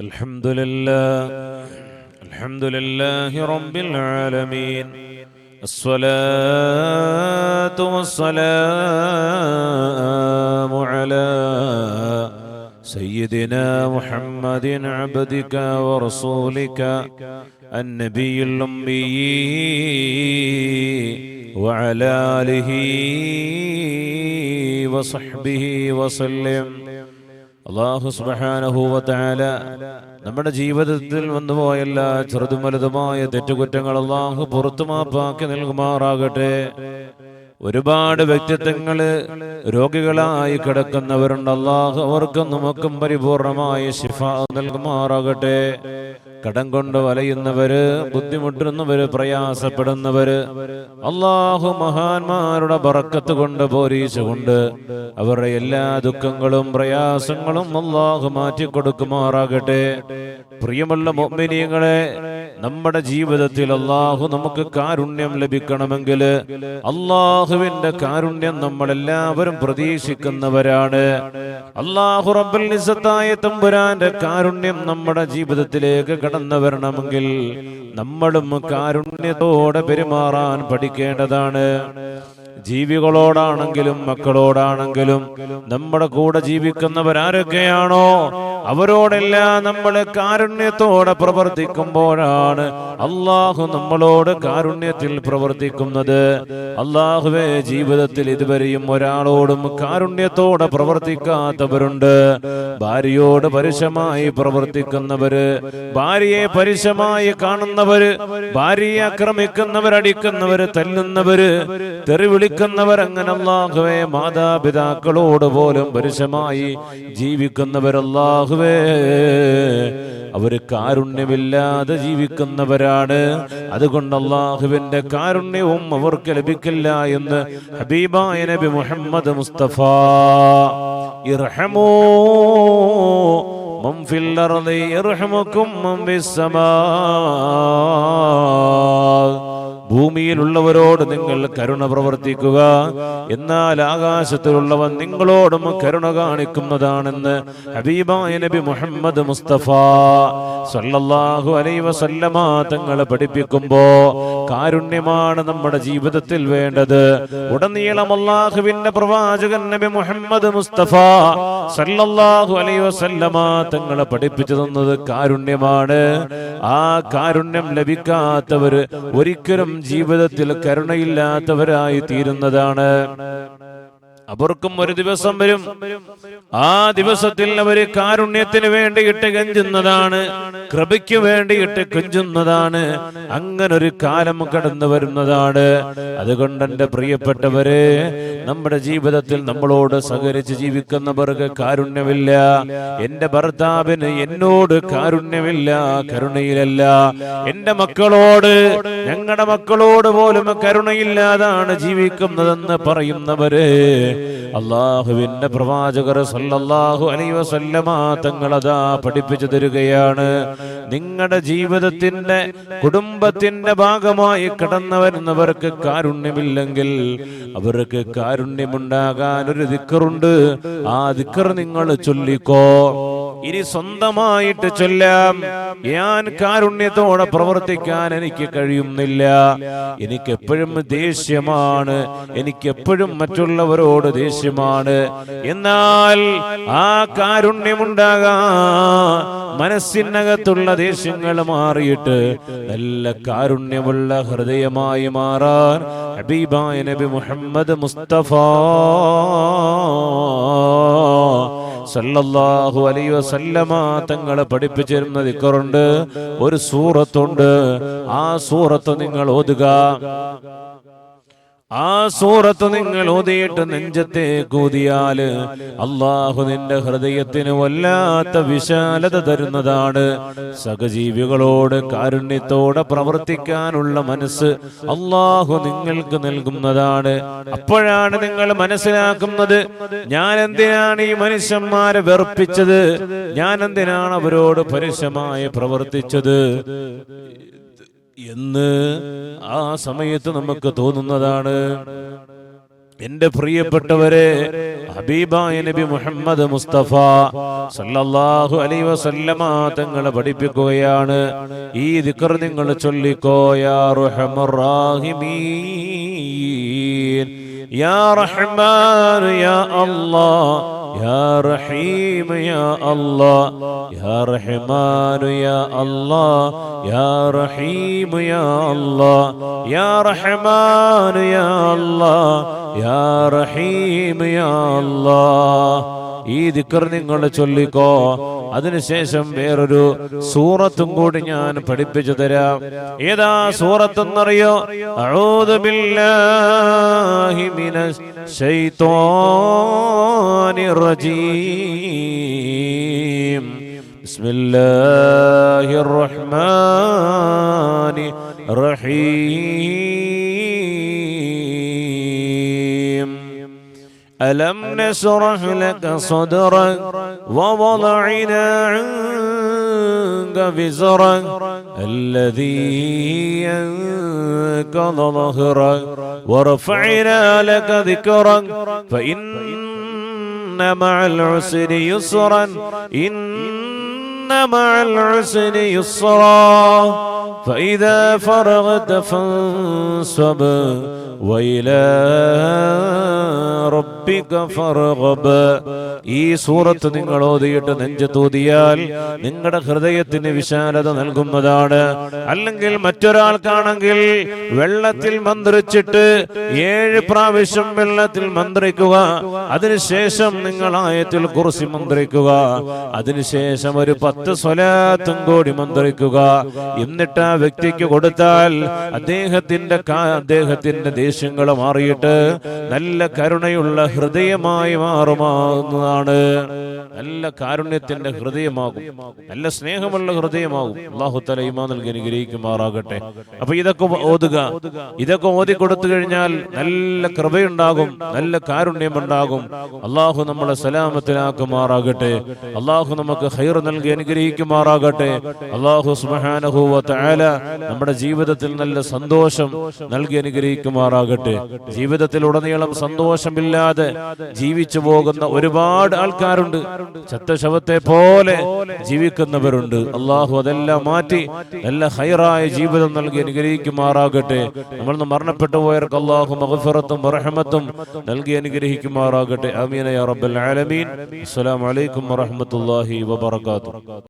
الحمد لله. الحمد لله رب العالمين. الصلاة والسلام على سيدنا محمد عبدك ورسولك النبي الأمي وعلى آله وصحبه وسلم. അള്ളാഹു സുബാനഹൂവത്തായ നമ്മുടെ ജീവിതത്തിൽ വന്നുപോയ എല്ലാ ചെറുതും വലുതുമായ തെറ്റുകുറ്റങ്ങൾ അള്ളാഹു പുറത്തുമാപ്പാക്കി നൽകുമാറാകട്ടെ. ഒരുപാട് വ്യക്തിത്വങ്ങൾ രോഗികളായി കിടക്കുന്നവരുണ്ട്. അള്ളാഹു അവർക്കും നമുക്കും പരിപൂർണമായ ശിഫ നൽകുമാറാകട്ടെ. കടം കൊണ്ട് വലയുന്നവര് ബുദ്ധിമുട്ടുന്നവര് പ്രയാസപ്പെടുന്നവര് അള്ളാഹു മഹാന്മാരുടെ പറക്കത്ത് കൊണ്ട് പോരീച്ചുകൊണ്ട് അവരുടെ എല്ലാ ദുഃഖങ്ങളും പ്രയാസങ്ങളും അള്ളാഹു മാറ്റിക്കൊടുക്കുമാറാകട്ടെ. പ്രിയമുള്ള മൊമ്മിനിയങ്ങളെ നമ്മുടെ ജീവിതത്തിൽ അള്ളാഹു നമുക്ക് കാരുണ്യം ലഭിക്കണമെങ്കിൽ അള്ളാഹുവിന്റെ കാരുണ്യം നമ്മളെല്ലാവരും പ്രതീക്ഷിക്കുന്നവരാണ്. അള്ളാഹു റബ്ബൽ നിസത്തായ തമ്പുരാന്റെ കാരുണ്യം നമ്മുടെ ജീവിതത്തിലേക്ക് കടന്നു വരണമെങ്കിൽ നമ്മളും കാരുണ്യത്തോടെ പെരുമാറാൻ പഠിക്കേണ്ടതാണ്. ജീവികളോടാണെങ്കിലും മക്കളോടാണെങ്കിലും നമ്മുടെ കൂടെ ജീവിക്കുന്നവരാരൊക്കെയാണോ? അവരോടെല്ലാം നമ്മൾ കാരുണ്യത്തോടെ പ്രവർത്തിക്കുമ്പോഴാണ് അള്ളാഹു നമ്മളോട് കാരുണ്യത്തിൽ പ്രവർത്തിക്കുന്നത്. അള്ളാഹുവെ ജീവിതത്തിൽ ഇതുവരെയും ഒരാളോടും കാരുണ്യത്തോടെ പ്രവർത്തിക്കാത്തവരുണ്ട്. ഭാര്യയോട് പരുഷമായി പ്രവർത്തിക്കുന്നവര് ഭാര്യയെ പരുഷമായി കാണുന്നവര് ഭാര്യയെ ആക്രമിക്കുന്നവർ അടിക്കുന്നവര് തല്ലുന്നവര് തെറി വിളിക്കുന്നവർ അങ്ങനെ അള്ളാഹുവെ മാതാപിതാക്കളോട് പോലും പരുഷമായി ജീവിക്കുന്നവർ അള്ളാഹുവേ അവർ കാരുണ്യമില്ലാതെ ജീവിക്കുന്നവരാണ്. അതുകൊണ്ട് അള്ളാഹുവിന്റെ കാരുണ്യവും അവർക്ക് ലഭിക്കില്ല എന്ന് ഹബീബായ നബി മുഹമ്മദ് മുസ്തഫ. ഇർഹമോ മംഫില്ലറും മംബിസമാ ഭൂമിയിലുള്ളവരോട് നിങ്ങൾ കരുണ പ്രവർത്തിക്കുക. എന്നാൽ ആകാശത്തിലുള്ളവൻ നിങ്ങളോടും കരുണ കാണിക്കുന്നതാണെന്ന് ഹബീബായ നബി മുഹമ്മദ് മുസ്തഫ സല്ലല്ലാഹു അലൈഹി വസല്ലമ തങ്ങളെ പഠിപ്പിക്കുമ്പോ കാരുണ്യമാണ് നമ്മുടെ ജീവിതത്തിൽ വേണ്ടത്. ഉടനീളം അള്ളാഹുവിന്റെ പ്രവാചകൻ നബി മുഹമ്മദ് മുസ്തഫ സല്ലല്ലാഹു അലൈഹി വസല്ലമ തങ്ങളെ പഠിപ്പിച്ചു തന്നത് കാരുണ്യമാണ്. ആ കാരുണ്യം ലഭിക്കാത്തവര് ഒരിക്കലും ജീവിതത്തിൽ കരുണയില്ലാത്തവരായി തീരുന്നതാണ്. അവർക്കും ഒരു ദിവസം വരും. ആ ദിവസത്തിൽ അവർ കാരുണ്യത്തിന് വേണ്ടിയിട്ട് കെഞ്ചുന്നതാണ്. കൃപയ്ക്ക് വേണ്ടിയിട്ട് കെഞ്ചുന്നതാണ്. അങ്ങനെ ഒരു കാലം കടന്നു വരുന്നതാണ്. അതുകൊണ്ട് എന്റെ പ്രിയപ്പെട്ടവരെ നമ്മുടെ ജീവിതത്തിൽ നമ്മളോട് സഹകരിച്ച് ജീവിക്കുന്നവർക്ക് കാരുണ്യമില്ല. എന്റെ ഭർത്താവിന് എന്നോട് കാരുണ്യമില്ല കരുണയിലല്ല. എന്റെ മക്കളോട് ഞങ്ങളുടെ മക്കളോട് പോലും കരുണയില്ലാതാണ് ജീവിക്കുന്നതെന്ന് പറയുന്നവര്. അള്ളാഹുവിന്റെ പ്രവാചകർ സല്ലല്ലാഹു അലൈഹി വസല്ലമ തങ്ങളതാ പഠിപ്പിച്ചു തരികയാണ്. നിങ്ങളുടെ ജീവിതത്തിന്റെ കുടുംബത്തിന്റെ ഭാഗമായി കടന്നു വരുന്നവർക്ക് കാരുണ്യമില്ലെങ്കിൽ അവർക്ക് കാരുണ്യമുണ്ടാകാൻ ഒരു ദിക്കറുണ്ട്. ആ ദിക്കർ നിങ്ങൾ ചൊല്ലിക്കോ. ഇനി സ്വന്തമായിട്ട് ചൊല്ലാം. ഞാൻ കാരുണ്യത്തോടെ പ്രവർത്തിക്കാൻ എനിക്ക് കഴിയുന്നില്ല. എനിക്ക് എപ്പോഴും ദേഷ്യമാണ്. എനിക്ക് എപ്പോഴും മറ്റുള്ളവരോട് ദേഷ്യമാണ്. എന്നാൽ ആ കാരുണ്യമുണ്ടാകാ. മനസ്സിനകത്തുള്ള ദേഷ്യങ്ങൾ മാറിയിട്ട് നല്ല കാരുണ്യമുള്ള ഹൃദയമായി മാറാൻ ഹബീബായ നബി മുഹമ്മദ് മുസ്തഫ സല്ലല്ലാഹു അലൈഹി വസല്ലമ തങ്ങൾ പഠിപ്പിച്ചിരുന്ന ദിക്കറുണ്ട്. ഒരു സൂറത്തുണ്ട്. ആ സൂറത്ത് നിങ്ങൾ ഓതുക. ആ സൂറത്ത് നിങ്ങൾ ഓതിയിട്ട് നെഞ്ചത്തെ കൂതിയാൽ അള്ളാഹു നിന്റെ ഹൃദയത്തിന് വല്ലാത്ത വിശാലത തരുന്നതാണ്. സഹജീവികളോട് കാരുണ്യത്തോടെ പ്രവർത്തിക്കാനുള്ള മനസ്സ് അള്ളാഹു നിങ്ങൾക്ക് നൽകുന്നതാണ്. അപ്പോഴാണ് നിങ്ങൾ മനസ്സിലാക്കുന്നത് ഞാൻ എന്തിനാണ് ഈ മനുഷ്യന്മാരെ വെറുപ്പിച്ചത്? ഞാൻ എന്തിനാണ് അവരോട് പരുഷമായി പ്രവർത്തിച്ചത്? എന്ന് ആ സമയത്ത് നമുക്ക് തോന്നുന്നതാണ്. എന്റെ പ്രിയപ്പെട്ടവരെ ഹബീബായ നബി മുഹമ്മദ് മുസ്തഫ സല്ലല്ലാഹു അലൈഹി വസല്ലമ തങ്ങളെ പഠിപ്പിക്കുകയാണ്. ഈ ദിക്ർ നിങ്ങൾ ചൊല്ലിക്കോ യാ റഹ്മർ റാഹിമീൻ യാ റഹ്മാൻ യാ അല്ലാഹ് يا رحيم يا الله يا رحمن يا الله يا رحيم يا الله يا رحمن يا الله يا رحيم يا الله. ഈ ദിക്കർ നിങ്ങൾ ചൊല്ലിക്കോ. അതിനുശേഷം വേറൊരു സൂറത്തും കൂടി ഞാൻ പഠിപ്പിച്ചു തരാം. ഏതാ സൂറത്തെന്നറിയോ? റജീം. ബിസ്മില്ലാഹിർ റഹ്മാനിർ റഹീം. ألم نشرح لك صدرك ووضعنا عنك بزرك الذي أنقض ظهرك ورفعنا لك ذكرك فإن مع العسر يسرا إن مع العسر يسرا فإذا فرغت فانصب وإلى ربك فارغب ഈ സൂറത്ത് നിങ്ങൾ ഓതിയിട്ട് നെഞ്ച് തൂതിയാൽ നിങ്ങളുടെ ഹൃദയത്തിന് വിശാലത നൽകുന്നതാണ് അല്ലെങ്കിൽ മറ്റൊരാൾക്കാണെങ്കിൽ വെള്ളത്തിൽ മന്ത്രിച്ചിട്ട് ഏഴ് പ്രാവശ്യം വെള്ളത്തിൽ മന്ത്രിക്കുക അതിനുശേഷം നിങ്ങൾ ആയത്തിൽ കുറിച്ച് മന്ത്രിക്കുക അതിനുശേഷം ഒരു പത്ത് സ്വലാത്തും കൂടി മന്ത്രിക്കുക എന്നിട്ട് ആ വ്യക്തിക്ക് കൊടുത്താൽ അദ്ദേഹത്തിന്റെ അദ്ദേഹത്തിന്റെ ദേഷ്യങ്ങൾ മാറിയിട്ട് നല്ല കരുണയുള്ള ഹൃദയമായി മാറുമാകുന്നതാണ്. നല്ല കാരുണ്യത്തിന്റെ ഹൃദയമാകും. നല്ല സ്നേഹമുള്ള ഹൃദയമാകും. അള്ളാഹു തല ഇമാ നൽകി അനുഗ്രഹിക്കുമാറാകട്ടെ. അപ്പൊ ഇതൊക്കെ ഓതുക. ഇതൊക്കെ ഓതി കൊടുത്തു കഴിഞ്ഞാൽ നല്ല കൃപയുണ്ടാകും. നല്ല കാരുണ്യം ഉണ്ടാകും അള്ളാഹു നമ്മളെ സലാമത്തിനാക്കുമാറാകട്ടെ അള്ളാഹു നമുക്ക് ഹൈർ നൽകി അനുഗ്രഹിക്കുമാറാകട്ടെ. അള്ളാഹു സുബാനഹു തആല നമ്മുടെ ജീവിതത്തിൽ നല്ല സന്തോഷം നൽകി അനുഗ്രഹിക്കുമാറാകട്ടെ. ജീവിതത്തിൽ ഉടനീളം സന്തോഷമില്ലാതെ ജീവിച്ചു പോകുന്ന ഒരുപാട് ആൾക്കാരുണ്ട്. ചത്ത ശവത്തെ പോലെ ജീവിക്കുന്നവരുണ്ട്. അള്ളാഹു അതെല്ലാം മാറ്റി നല്ല ഹൈറായ ജീവിതം നൽകി അനുഗ്രഹിക്കുമാറാകട്ടെ. നമ്മൾ മരണപ്പെട്ടു പോയവർക്ക് അള്ളാഹു മഹഫറത്തും റഹമത്തും നൽകി അനുഗ്രഹിക്കുമാറാകട്ടെ. അമീന യാ റബ്ബൽ ആലമീൻ. അസ്സലാമു അലൈക്കും വറഹ്മത്തുള്ളാഹി വബറകാതുഹു.